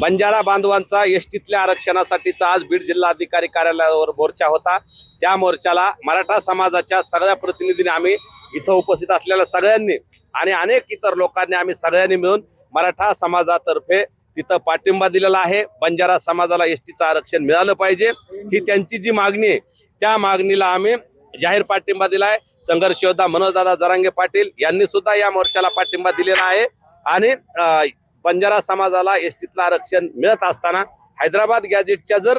बंजारा बांधवांचा एसटीतल्या आरक्षणासाठीचा आज बीड जिल्हाधिकारी कार्यालयावर मोर्चा होता. त्या मोर्चाला मराठा समाजाच्या सगळ्या प्रतिनिधींनी आम्ही इथं उपस्थित असलेल्या सगळ्यांनी आणि अनेक इतर लोकांनी आम्ही सगळ्यांनी मिळून मराठा समाजातर्फे तिथं पाठिंबा दिलेला आहे. बंजारा समाजाला एसटीचं आरक्षण मिळालं पाहिजे. ही त्यांची जी मागणी आहे त्या मागणीला आम्ही जाहीर पाठिंबा दिला आहे संघर्ष योद्धा मनोजदादा जरांगे पाटील यांनी सुद्धा या मोर्चाला पाठिंबा दिलेला आहे. आणि बंजारा समाजाला एसटीतलं आरक्षण मिळत असताना हैदराबाद गॅजेटच्या जर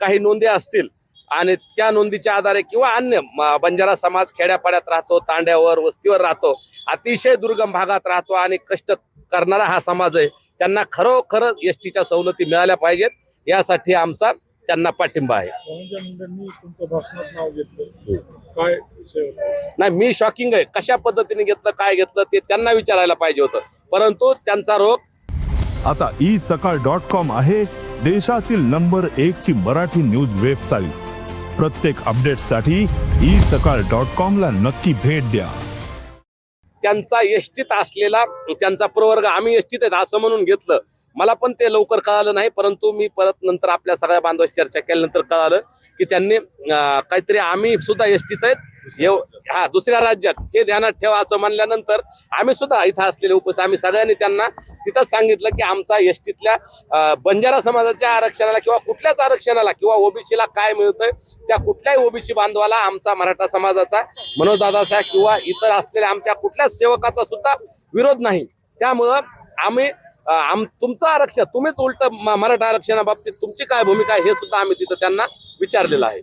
काही नोंदी असतील आणि त्या नोंदीच्या आधारे किंवा अन्य बंजारा समाज खेड्यापाड्यात राहतो तांड्यावर वस्तीवर राहतो अतिशय दुर्गम भागात राहतो आणि कष्ट करणारा हा समाज आहे त्यांना खरोखर एस टीच्या सवलती मिळाल्या पाहिजेत. यासाठी आमचा त्यांना पाठिंबा आहे. काय नाही मी शॉकिंग आहे. कशा पद्धतीने घेतलं काय घेतलं ते त्यांना विचारायला पाहिजे होतं. परंतु त्यांचा रोग आता ई सकाळ डॉट कॉम आहे देशातील नंबर एक ची मराठी न्यूज वेबसाईट. प्रत्येक अपडेटसाठी ई सकाळ डॉट कॉम ला नक्की भेट द्या. त्यांचा एसटीत असलेला त्यांचा प्रवर्ग आम्ही एसटीत आहेत असं म्हणून घेतलं. मला पण ते लवकर कळालं नाही परंतु मी परत नंतर आपल्या सगळ्या बांधवाशी चर्चा केल्यानंतर कळालं की त्यांनी काहीतरी आम्ही सुद्धा एसटीत आहेत. हा दुसऱ्या राज्यात. हे ध्यानात ठेवा असं म्हणल्यानंतर आम्ही सुद्धा इथं असलेले उपस्थित आम्ही सगळ्यांनी त्यांना तिथंच सांगितलं की आमचा एसटीतल्या बंजारा समाजाच्या आरक्षणाला किंवा कुठल्याच आरक्षणाला किंवा ओबीसीला काय मिळतंय त्या कुठल्याही ओबीसी बांधवाला आमचा मराठा समाजाचा मनोजदादाचा किंवा इतर असलेल्या आमच्या कुठल्याच सेवकाचा सुद्धा विरोध नाही. त्यामुळं आम्ही आम तुमचं आरक्षण तुम्हीच उलट मराठा आरक्षणाबाबतीत तुमची काय भूमिका आहे हे सुद्धा आम्ही तिथं त्यांना विचारलेलं आहे.